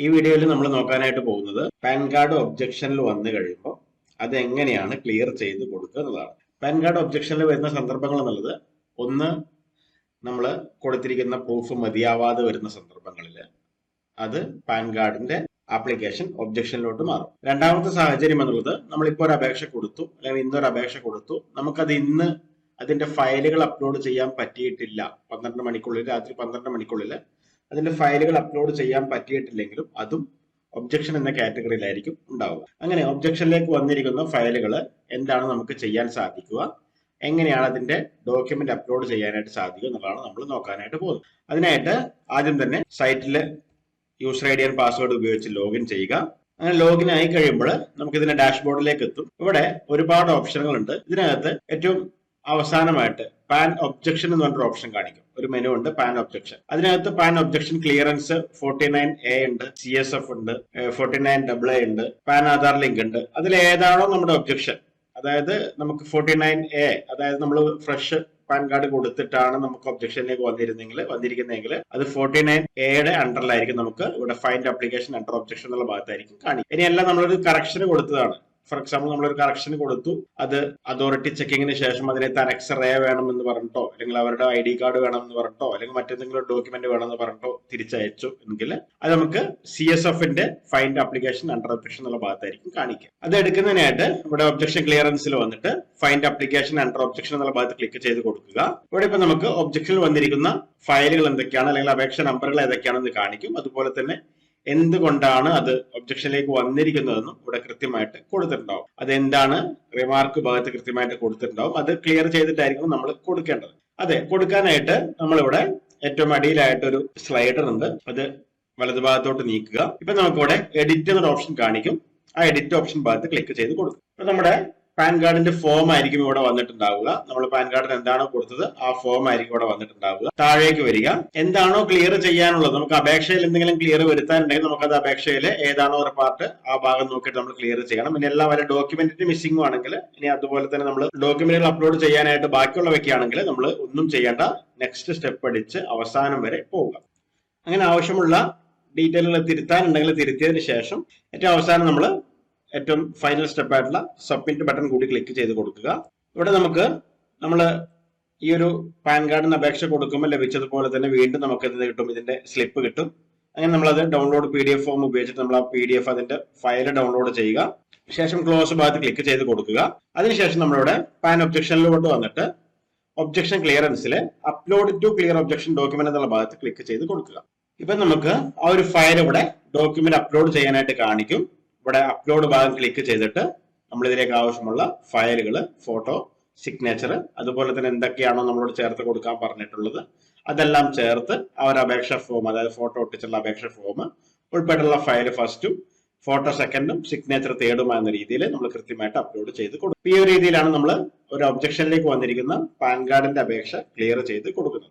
ഈ വീഡിയോയിൽ നമ്മൾ നോക്കാനായിട്ട് പോകുന്നത് പാൻ കാർഡ് ഒബ്ജക്ഷനിൽ വന്നു കഴിയുമ്പോൾ അത് എങ്ങനെയാണ് ക്ലിയർ ചെയ്ത് കൊടുക്കുക എന്നതാണ് പാൻ കാർഡ് ഒബ്ജക്ഷനിൽ വരുന്ന സന്ദർഭങ്ങൾ എന്നുള്ളത് ഒന്ന് നമ്മൾ കൊടുത്തിരിക്കുന്ന പ്രൂഫ് മതിയാവാതെ വരുന്ന സന്ദർഭങ്ങളിൽ അത് പാൻ കാർഡിന്റെ ആപ്ലിക്കേഷൻ ഒബ്ജക്ഷനിലോട്ട് മാറും. രണ്ടാമത്തെ സാഹചര്യം എന്നുള്ളത് നമ്മളിപ്പോൾ ഒരു അപേക്ഷ കൊടുത്തു അല്ലെങ്കിൽ ഇന്നൊരു അപേക്ഷ കൊടുത്തു നമുക്കത് ഇന്ന് അതിന്റെ ഫയലുകൾ അപ്ലോഡ് ചെയ്യാൻ പറ്റിയിട്ടില്ല. പന്ത്രണ്ട് മണിക്കുള്ളിൽ രാത്രി പന്ത്രണ്ട് മണിക്കുള്ളിൽ അതിന്റെ ഫയലുകൾ അപ്ലോഡ് ചെയ്യാൻ പറ്റിയിട്ടില്ലെങ്കിലും അതും ഒബ്ജക്ഷൻ എന്ന കാറ്റഗറിയിലായിരിക്കും ഉണ്ടാവുക. അങ്ങനെ ഒബ്ജക്ഷനിലേക്ക് വന്നിരിക്കുന്ന ഫയലുകൾ എന്താണ് നമുക്ക് ചെയ്യാൻ സാധിക്കുക എങ്ങനെയാണ് അതിന്റെ ഡോക്യുമെന്റ് അപ്ലോഡ് ചെയ്യാനായിട്ട് സാധിക്കുക എന്നുള്ളതാണ് നമ്മൾ നോക്കാനായിട്ട് പോകുന്നത്. അതിനായിട്ട് ആദ്യം തന്നെ സൈറ്റിൽ user I D and password ഉപയോഗിച്ച് ലോഗിൻ ചെയ്യുക. അങ്ങനെ ലോഗിൻ ആയി കഴിയുമ്പോൾ നമുക്ക് ഇതിന്റെ ഡാഷ്ബോർഡിലേക്ക് എത്തും. ഇവിടെ ഒരുപാട് ഓപ്ഷനുകൾ ഉണ്ട്. ഇതിനകത്ത് ഏറ്റവും അവസാനമായിട്ട് പാൻ ഒബ്ജക്ഷൻ എന്ന് പറഞ്ഞൊരു ഓപ്ഷൻ കാണിക്കും. ഒരു മെനു ഉണ്ട് പാൻ ഒബ്ജക്ഷൻ അതിനകത്ത് PAN objection clearance forty nine A ഉണ്ട് സി എസ് എഫ് ഉണ്ട് ഫോർട്ടി നയൻ ഡബിൾ എ ഉണ്ട് പാൻ ആധാർ ലിങ്ക് ഉണ്ട്. അതിൽ ഏതാണോ നമ്മുടെ ഒബ്ജക്ഷൻ അതായത് നമുക്ക് ഫോർട്ടി നയൻ എ അതായത് നമ്മൾ ഫ്രഷ് പാൻ കാർഡ് കൊടുത്തിട്ടാണ് നമുക്ക് ഒബ്ജക്ഷനിലേക്ക് വന്നിരുന്നെങ്കിൽ വന്നിരിക്കുന്നെങ്കിൽ അത് ഫോർട്ടി നയൻ എയുടെ അണ്ടറിലായിരിക്കും നമുക്ക് ഇവിടെ ഫൈൻഡ് അപ്ലിക്കേഷൻ അണ്ടർ ഒബ്ജക്ഷൻ എന്നുള്ള ഭാഗത്തായിരിക്കും കാണിക്കുക. ഇനിയെല്ലാം നമ്മളൊരു കറക്ഷന് കൊടുത്തതാണ്. ഫോർ എക്സാമ്പിൾ നമ്മളൊരു കറക്ഷൻ കൊടുത്തു. അത് അതോറിറ്റി ചെക്കിങ്ങിന് ശേഷം അതിനകത്ത് തനക്സ് റേ വേണം എന്ന് പറഞ്ഞിട്ടോ അല്ലെങ്കിൽ അവരുടെ ഐ ഡി കാർഡ് വേണം എന്ന് പറഞ്ഞിട്ടോ അല്ലെങ്കിൽ മറ്റെന്തെങ്കിലും ഡോക്യുമെന്റ് വേണം എന്ന് പറഞ്ഞിട്ടോ തിരിച്ചയച്ചു എങ്കിൽ അത് നമുക്ക് സി എസ് എഫിന്റെ ഫൈൻഡ് ആപ്ലിക്കേഷൻ അണ്ടർ ഒബ്ജക്ഷൻ എന്നുള്ള ഭാഗത്തായിരിക്കും കാണിക്കുക. അത് എടുക്കുന്നതിനായിട്ട് ഇവിടെ ഒബ്ജക്ഷൻ ക്ലിയറൻസിൽ വന്നിട്ട് ഫൈൻഡ് ആപ്ലിക്കേഷൻ അണ്ടർ ഒബ്ജക്ഷൻ എന്നുള്ള ഭാഗത്ത് ക്ലിക്ക് ചെയ്ത് കൊടുക്കുക. ഇവിടെ ഇപ്പൊ നമുക്ക് ഒബ്ജക്ഷനിൽ വന്നിരിക്കുന്ന ഫയലുകൾ എന്തൊക്കെയാണ് അല്ലെങ്കിൽ അപേക്ഷ നമ്പറുകൾ ഏതൊക്കെയാണെന്ന് കാണിക്കും. അതുപോലെ തന്നെ എന്തുകൊണ്ടാണ് അത് ഒബ്ജക്ഷനിലേക്ക് വന്നിരിക്കുന്നതെന്നും ഇവിടെ കൃത്യമായിട്ട് കൊടുത്തിട്ടുണ്ടാവും. അത് എന്താണ് റിമാർക്ക് ഭാഗത്ത് കൃത്യമായിട്ട് കൊടുത്തിട്ടുണ്ടാവും. അത് ക്ലിയർ ചെയ്തിട്ടായിരിക്കും നമ്മൾ കൊടുക്കേണ്ടത്. അതെ കൊടുക്കാനായിട്ട് നമ്മളിവിടെ ഏറ്റവും അടിയിലായിട്ട് ഒരു സ്ലൈഡർ ഉണ്ട്. അത് വലതുഭാഗത്തോട്ട് നീക്കുക. ഇപ്പൊ നമുക്കിവിടെ എഡിറ്റ് എന്നൊരു ഓപ്ഷൻ കാണിക്കും. ആ എഡിറ്റ് ഓപ്ഷൻ ഭാഗത്ത് ക്ലിക്ക് ചെയ്ത് കൊടുക്കും. ഇപ്പൊ നമ്മുടെ പാൻ കാർഡിന്റെ ഫോം ആയിരിക്കും ഇവിടെ വന്നിട്ടുണ്ടാവുക. നമ്മൾ പാൻ കാർഡിന് എന്താണോ കൊടുത്തത് ആ ഫോം ആയിരിക്കും ഇവിടെ വന്നിട്ടുണ്ടാവുക. താഴേക്ക് വരിക. എന്താണോ ക്ലിയർ ചെയ്യാനുള്ളത് നമുക്ക് അപേക്ഷയിൽ എന്തെങ്കിലും ക്ലിയർ വരുത്താനുണ്ടെങ്കിൽ അത് അപേക്ഷയിൽ ഏതാണോ ഒരു പാർട്ട് ആ ഭാഗം നോക്കിയിട്ട് നമ്മൾ ക്ലിയർ ചെയ്യണം. പിന്നെ എല്ലാ വരെ ഡോക്യുമെന്റിന്റെ മിസ്സിംഗ് ആണെങ്കിൽ ഇനി അതുപോലെ തന്നെ നമ്മൾ ഡോക്യുമെന്റുകൾ അപ്ലോഡ് ചെയ്യാനായിട്ട് ബാക്കിയുള്ളവയ്ക്കാണെങ്കിൽ നമ്മൾ ഒന്നും ചെയ്യേണ്ട. നെക്സ്റ്റ് സ്റ്റെപ്പ് അടിച്ച് അവസാനം വരെ പോവുക. അങ്ങനെ ആവശ്യമുള്ള ഡീറ്റെയിലുകൾ തിരുത്താനുണ്ടെങ്കിൽ തിരുത്തിയതിന് ശേഷം ഏറ്റവും അവസാനം നമ്മൾ ഏറ്റവും ഫൈനൽ സ്റ്റെപ്പ് ആയിട്ടുള്ള സബ്മിറ്റ് ബട്ടൺ കൂടി ക്ലിക്ക് ചെയ്ത് കൊടുക്കുക. ഇവിടെ നമുക്ക് നമ്മൾ ഈ ഒരു പാൻ കാർഡിന് അപേക്ഷ കൊടുക്കുമ്പോൾ ലഭിച്ചതുപോലെ തന്നെ വീണ്ടും നമുക്ക് എന്ത് കിട്ടും? ഇതിന്റെ സ്ലിപ്പ് കിട്ടും. അങ്ങനെ നമ്മളത് download P D F form ഉപയോഗിച്ചിട്ട് നമ്മൾ ആ പി ഡി എഫ് അതിന്റെ ഫയൽ ഡൗൺലോഡ് ചെയ്യുക. ശേഷം ക്ലോസ് ഭാഗത്ത് ക്ലിക്ക് ചെയ്ത് കൊടുക്കുക. അതിനുശേഷം നമ്മളിവിടെ പാൻ ഒബ്ജക്ഷനിലോട്ട് വന്നിട്ട് objection ക്ലിയറൻസിൽ upload to clear objection document എന്നുള്ള ഭാഗത്ത് ക്ലിക്ക് ചെയ്ത് കൊടുക്കുക. ഇപ്പൊ നമുക്ക് ആ ഒരു ഫയൽ ഇവിടെ ഡോക്യുമെന്റ് അപ്ലോഡ് ചെയ്യാനായിട്ട് കാണിക്കും. ഇവിടെ അപ്ലോഡ് ഭാഗം ക്ലിക്ക് ചെയ്തിട്ട് നമ്മൾ ഇതിലേക്ക് ആവശ്യമുള്ള ഫയലുകൾ ഫോട്ടോ സിഗ്നേച്ചർ അതുപോലെ തന്നെ എന്തൊക്കെയാണോ നമ്മളോട് ചേർത്ത് കൊടുക്കാൻ പറഞ്ഞിട്ടുള്ളത് അതെല്ലാം ചേർത്ത് ആ ഒരു അപേക്ഷ ഫോം അതായത് ഫോട്ടോ ഒട്ടിച്ചുള്ള അപേക്ഷ ഫോം ഉൾപ്പെട്ടുള്ള ഫയൽ ഫസ്റ്റും ഫോട്ടോ സെക്കൻഡും സിഗ്നേച്ചർ തേർഡും എന്ന രീതിയിൽ നമ്മൾ കൃത്യമായിട്ട് അപ്ലോഡ് ചെയ്ത് കൊടുക്കും. ഈ ഒരു രീതിയിലാണ് നമ്മൾ ഒരു ഒബ്ജക്ഷനിലേക്ക് വന്നിരിക്കുന്ന പാൻ കാർഡിന്റെ അപേക്ഷ ക്ലിയർ ചെയ്ത് കൊടുക്കുന്നത്.